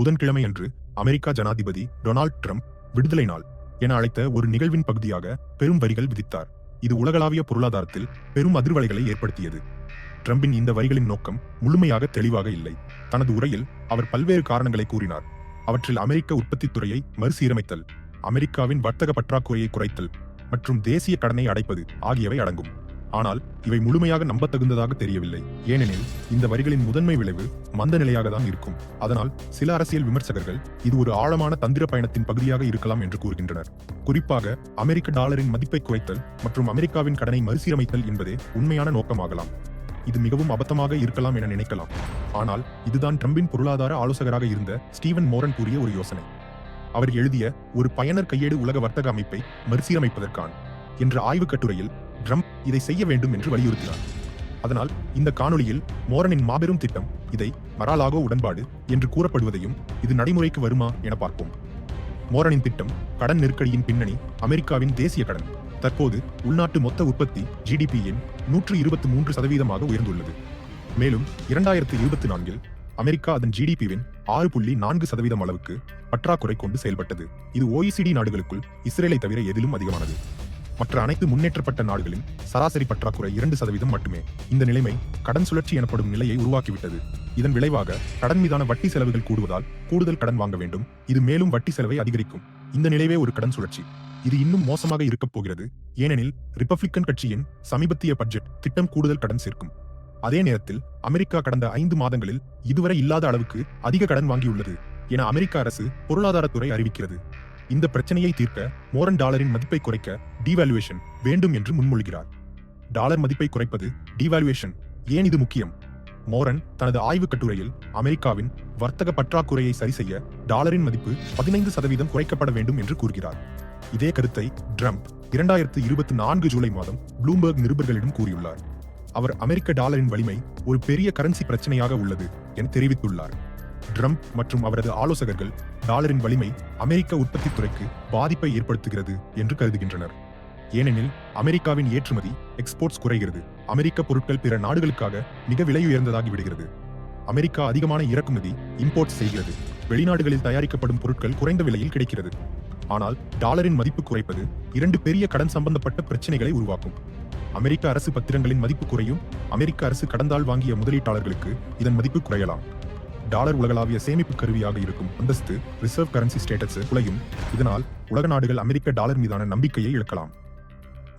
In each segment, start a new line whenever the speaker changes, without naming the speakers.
புதன்கிழமை அன்று அமெரிக்கா ஜனாதிபதி டொனால்ட் ட்ரம்ப் விடுதலை நாள் என அழைத்த ஒரு நிகழ்வின் பகுதியாக பெரும் வரிகள் விதித்தார். இது உலகளாவிய பொருளாதாரத்தில் பெரும் அதிர்வலைகளை ஏற்படுத்தியது. ட்ரம்பின் இந்த வரிகளின் நோக்கம் முழுமையாக தெளிவாக இல்லை. தனது உரையில் அவர் பல்வேறு காரணங்களை கூறினார். அவற்றில் அமெரிக்க உற்பத்தித் துறையை மறுசீரமைத்தல் அமெரிக்காவின் வர்த்தக பற்றாக்குறையை குறைத்தல் மற்றும் தேசிய கடனை அடைப்பது ஆகியவை அடங்கும். ஆனால் இவை முழுமையாக நம்பத்தகுந்ததாக தெரியவில்லை. ஏனெனில் இந்த வரிகளின் முதன்மை விளைவு மந்த நிலையாக தான் இருக்கும். அதனால் சில அரசியல் விமர்சகர்கள் இது ஒரு ஆழமான தந்திர பயணத்தின் பகுதியாக இருக்கலாம் என்று கூறுகின்றனர். குறிப்பாக அமெரிக்க டாலரின் மதிப்பை குறைத்தல் மற்றும் அமெரிக்காவின் கடனை மறுசீரமைத்தல் என்பதே உண்மையான நோக்கமாகலாம். இது மிகவும் அபத்தமாக இருக்கலாம் என நினைக்கலாம். ஆனால் இதுதான் ட்ரம்பின் பொருளாதார ஆலோசகராக இருந்த ஸ்டீவன் மோரன் கூறிய ஒரு யோசனை. அவர் எழுதிய ஒரு பயனர் கையேடு உலக வர்த்தக அமைப்பை மறுசீரமைப்பதற்கான என்ற ஆய்வுக் கட்டுரையில் ட்ரம்ப் இதை செய்ய வேண்டும் என்று வலியுறுத்தினார். அதனால் இந்த காணொளியில் மோரனின் மாபெரும் திட்டம் இதை மராலாகோ உடன்பாடு என்று கூறப்படுவதையும் இது நடைமுறைக்கு வருமா என பார்ப்போம். மோரனின் திட்டம் கடன் நெருக்கடியின் பின்னணி அமெரிக்காவின் தேசிய கடன். தற்போது உள்நாட்டு மொத்த உற்பத்தி ஜிடிபியின் நூற்று இருபத்தி மூன்று சதவீதமாக உயர்ந்துள்ளது. மேலும் இரண்டாயிரத்து இருபத்தி நான்கில் அமெரிக்கா அதன் ஜிடிபிவின் ஆறு புள்ளி நான்கு சதவீதம் அளவுக்கு பற்றாக்குறை கொண்டு செயல்பட்டது. இது ஓஇசிடி நாடுகளுக்குள் இஸ்ரேலை தவிர எதிலும் அதிகமானது. மற்ற அனைத்து முன்னேற்றப்பட்ட நாடுகளின் சராசரி பற்றாக்குறை இரண்டு சதவீதம் மட்டுமே. இந்த நிலைமை கடன் சுழற்சி எனப்படும் நிலையை உருவாக்கிவிட்டது. இதன் விளைவாக கடன் மீதான வட்டி செலவுகள் கூடுவதால் கூடுதல் கடன் வாங்க வேண்டும். இது மேலும் வட்டி செலவை அதிகரிக்கும். இந்த நிலைவே ஒரு கடன் சுழற்சி. இது இன்னும் மோசமாக இருக்கப் போகிறது. ஏனெனில் ரிப்பப்ளிக்கன் கட்சியின் சமீபத்திய பட்ஜெட் திட்டம் கூடுதல் கடன் சேர்க்கும். அதே நேரத்தில் அமெரிக்கா கடந்த ஐந்து மாதங்களில் இதுவரை இல்லாத அளவுக்கு அதிக கடன் வாங்கியுள்ளது என அமெரிக்க அரசு பொருளாதாரத்துறை அறிவிக்கிறது. இந்த பிரச்சனையை தீர்க்க மோரன் டாலரின் மதிப்பை குறைக்க டிவாலுவேஷன் வேண்டும் என்று முன்மொழிகிறார். டாலர் மதிப்பை குறைப்பது டிவாலுவேஷன் ஏன் இது முக்கியம்? மோரன் தனது ஆய்வுக் கட்டுரையில் அமெரிக்காவின் வர்த்தக பற்றாக்குறையை சரிசெய்ய டாலரின் மதிப்பு பதினைந்து சதவீதம் குறைக்கப்பட வேண்டும் என்று கூறுகிறார். இதே கருத்தை ட்ரம்ப் இரண்டாயிரத்து இருபத்தி நான்கு ஜூலை மாதம் ப்ளூம்பர்க் நிருபர்களிடம் கூறியுள்ளார். அவர் அமெரிக்க டாலரின் வலிமை ஒரு பெரிய கரன்சி பிரச்சனையாக உள்ளது என தெரிவித்துள்ளார். ட்ரம்ப் மற்றும் அவரது ஆலோசகர்கள் டாலரின் வலிமை அமெரிக்க உற்பத்தி துறைக்கு பாதிப்பை ஏற்படுத்துகிறது என்று கருதுகின்றனர். ஏனெனில் அமெரிக்காவின் ஏற்றுமதி எக்ஸ்போர்ட்ஸ் குறைகிறது. அமெரிக்க பொருட்கள் பிற நாடுகளுக்காக மிக விலை உயர்ந்ததாகி விடுகிறது. அமெரிக்கா அதிகமான இறக்குமதி இம்போர்ட் செய்கிறது. வெளிநாடுகளில் தயாரிக்கப்படும் பொருட்கள் குறைந்த விலையில் கிடைக்கிறது. ஆனால் டாலரின் மதிப்பு குறைப்பது இரண்டு பெரிய கடன் சம்பந்தப்பட்ட பிரச்சனைகளை உருவாக்கும். அமெரிக்க அரசு பத்திரங்களின் மதிப்பு குறையும். அமெரிக்க அரசு கடந்தால் வாங்கிய முதலீட்டாளர்களுக்கு இதன் மதிப்பு குறையலாம். டாலர் உலகளாவிய சேமிப்பு கருவியாக இருக்கும் அந்தஸ்து ரிசர்வ் கரன்சி ஸ்டேட்டஸ் குலையும். இதனால் உலக நாடுகள் அமெரிக்க டாலர் மீதான நம்பிக்கையை இழக்கலாம்.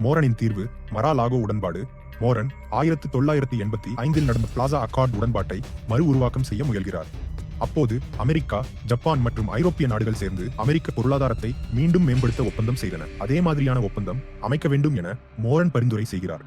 மோரனின் தீர்வு மராலாகோ உடன்பாடு. மோரன் ஆயிரத்து தொள்ளாயிரத்தி எண்பத்தி ஐந்தில் நடந்த பிளாசா அக்கார்ட் உடன்பாட்டை மறு உருவாக்கம் செய்ய முயல்கிறார். அப்போது அமெரிக்கா ஜப்பான் மற்றும் ஐரோப்பிய நாடுகள் சேர்ந்து அமெரிக்க பொருளாதாரத்தை மீண்டும் மேம்படுத்த ஒப்பந்தம் செய்தன. அதே மாதிரியான ஒப்பந்தம் அமைக்க வேண்டும் என மோரன் பரிந்துரை செய்கிறார்.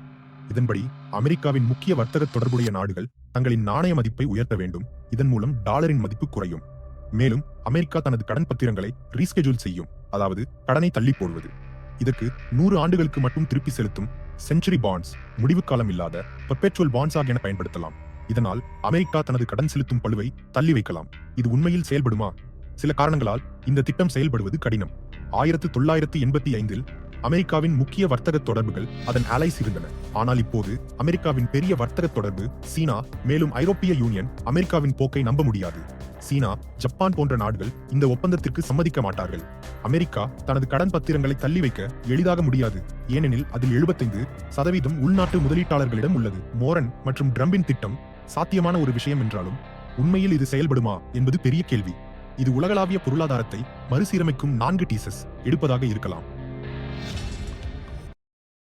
இதன்படி அமெரிக்காவின் முக்கிய வர்த்தக தொடர்புடைய நாடுகள் தங்களின் நாணய மதிப்பை உயர்த்த வேண்டும். இதன் மூலம் டாலரின் மதிப்பு குறையும். மேலும் அமெரிக்கா தனது கடன் பத்திரங்களை ரீஸ்கெஜூல் செய்யும். அதாவது கடனை தள்ளி போடுவது. இதற்கு நூறு ஆண்டுகளுக்கு மட்டும் திருப்பி செலுத்தும் செஞ்சுரி பாண்ட்ஸ் முடிவு காலம் இல்லாத பர்பேச்சுவல் பாண்ட்ஸாக என பயன்படுத்தலாம். இதனால் அமெரிக்கா தனது கடன் செலுத்தும் பழுவை தள்ளி வைக்கலாம். இது உண்மையில் செயல்படுமா? சில காரணங்களால் இந்த திட்டம் செயல்படுவது கடினம். ஆயிரத்து தொள்ளாயிரத்து எண்பத்தி ஐந்தில் அமெரிக்காவின் முக்கிய வர்த்தக தொடர்புகள் அதன் அலைஸ் இருந்தன. ஆனால் இப்போது அமெரிக்காவின் பெரிய வர்த்தக தொடர்பு சீனா மேலும் ஐரோப்பிய யூனியன் அமெரிக்காவின் போக்கை நம்ப முடியாது. சீனா ஜப்பான் போன்ற நாடுகள் இந்த ஒப்பந்தத்திற்கு சம்மதிக்க மாட்டார்கள். அமெரிக்கா தனது கடன் பத்திரங்களை தள்ளி வைக்க எளிதாக முடியாது. ஏனெனில் அதில் எழுபத்தைந்து சதவீதம் உள்நாட்டு முதலீட்டாளர்களிடம் உள்ளது. மோரன் மற்றும் ட்ரம்பின் திட்டம் சாத்தியமான ஒரு விஷயம் என்றாலும் உண்மையில் இது செயல்படுமா என்பது பெரிய கேள்வி. இது உலகளாவிய பொருளாதாரத்தை மறுசீரமைக்கும் நான்கு டீசஸ் எடுப்பதாக இருக்கலாம்.